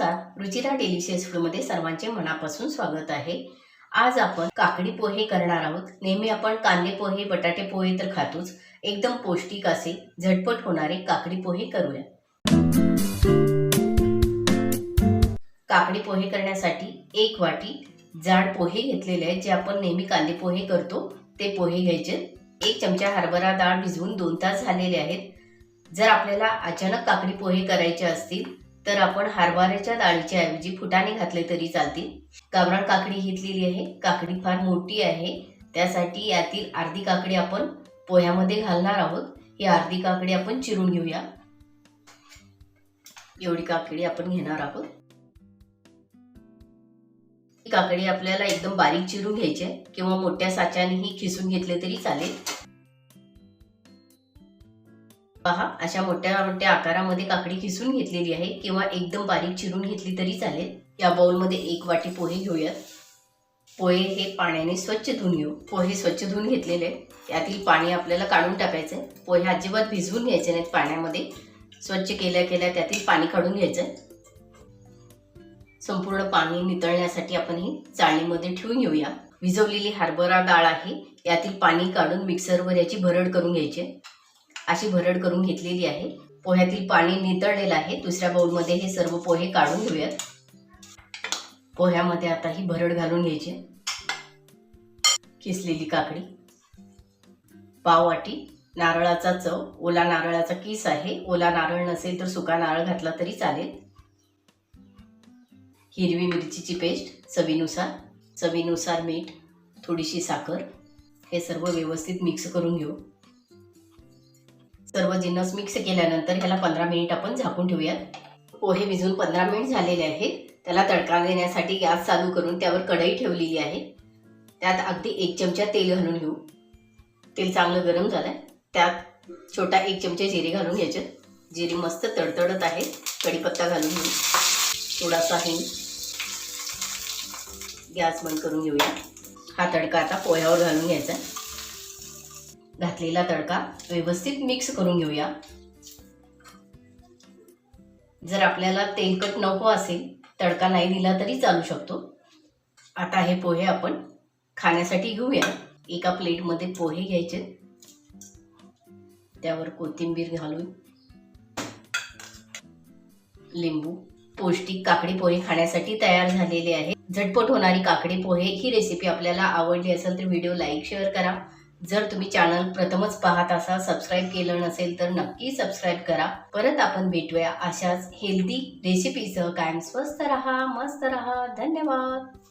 नमस्कार रुचिरा डेलिशियस फूडमध्ये सर्वांचे मनापासून स्वागत आहे. आज आपण काकडी पोहे करणार आहोत. नेहमी आपण कांदे पोहे बटाटे पोहे तर खातोच. एकदम पौष्टिक असे झटपट होणारे काकडी पोहे करूया. काकडी पोहे करण्यासाठी एक वाटी जाड पोहे घेतलेले आहेत जे आपण नेहमी कांदे पोहे करतो. ते पोहे घ्यायचे. एक चमचा हरभरा डाळ भिजवून दोन तास झालेले आहेत. जर आपल्याला अचानक काकडी पोहे करायचे असतील तर आपण हरभऱ्याच्या डाळीच्या ऐवजी फुटाणे घातले तरी चालतील. गावरान काकडी घेतलेली आहे. काकडी फार मोठी आहे. त्यासाठी यातील अर्धी काकडी आपण पोह्यामध्ये घालणार आहोत. ही अर्धी काकडी आपण चिरून घेऊया. एवढी काकडी आपण घेणार आहोत. ही काकडी आपल्याला एकदम बारीक चिरून घ्यायची आहे. किंवा मोठ्या साच्यानेही खिसून घेतले तरी चालेल. पहा अशा मोठ्या मोठ्या आकारामध्ये काकडी किसून घेतलेली आहे. किंवा एकदम बारीक चिरून घेतली तरी चालेल. या बाउलमध्ये एक वाटी पोहे घेऊयात. पोहे हे पाण्याने स्वच्छ धुवून घेऊ. पोहे स्वच्छ धुवून घेतलेले त्यातील यातील पाणी आपल्याला काढून टाकायचं आहे. पोहे अजिबात भिजवून घ्यायचे नाहीत पाण्यामध्ये. स्वच्छ केल्या केल्या त्यातील पाणी काढून घ्यायचं आहे. संपूर्ण पाणी नितळण्यासाठी आपण ही चाळणीमध्ये ठेवून घेऊया. भिजवलेली हरभरा डाळ आहे. यातील पाणी काढून मिक्सरवर याची भरड करून घ्यायची आहे. अशी भरड करून घेतलेली आहे. पोह्यातील पाणी नितळलेलं आहे. दुसऱ्या बाउलमध्ये हे सर्व पोहे काढून घेऊयात. पोह्यामध्ये आता ही भरड घालून घ्यायची. किसलेली काकडी. पाव वाटी नारळाचा चव. ओला नारळाचा किस आहे. ओला नारळ नसेल तर सुका नारळ घातला तरी चालेल. हिरवी मिरचीची पेस्ट चवीनुसार. चवीनुसार मीठ. थोडीशी साखर. हे सर्व व्यवस्थित मिक्स करून घेऊ. सर्व जिन्नस मिक्स केल्यानंतर ह्याला पंधरा मिनिट आपण झाकून ठेवूयात. पोहे भिजून पंधरा मिनिट झालेले आहेत. त्याला तडका देण्यासाठी गॅस चालू करून त्यावर कढई ठेवलेली आहे. त्यात अगदी एक चमचा तेल घालून घेऊ. तेल चांगलं गरम झालंय. त्यात छोटा एक चमचा जिरे घालून घ्यायचे. जिरे मस्त तडतडत आहे कढीपत्ता घालून घेऊ. थोडासा हिंग. गॅस बंद करून घेऊया. हा तडका आता पोह्यावर घालून घ्यायचा घातलेला तडका व्यवस्थित मिक्स करून घेऊया. जर आपल्याला तेलकट नको असेल तडका नाही दिला तरी चालू शकतो. आता हे पोहे आपण खाण्यासाठी घेऊया. एका प्लेटमध्ये पोहे घ्यायचे. त्यावर कोथिंबीर घालून लिंबू पौष्टिक काकडी पोहे खाण्यासाठी तयार झालेले आहे झटपट होणारी काकडी पोहे ही रेसिपी आपल्याला आवडली असेल तर व्हिडिओ लाईक शेअर करा. जर तुम्ही चॅनल प्रथमच पाहत असाल सबस्क्राईब केलं नसेल तर नक्की सबस्क्राईब करा. परत आपण भेटूया अशाच हेल्दी रेसिपीसह कायम स्वस्त रहा मस्त रहा. धन्यवाद.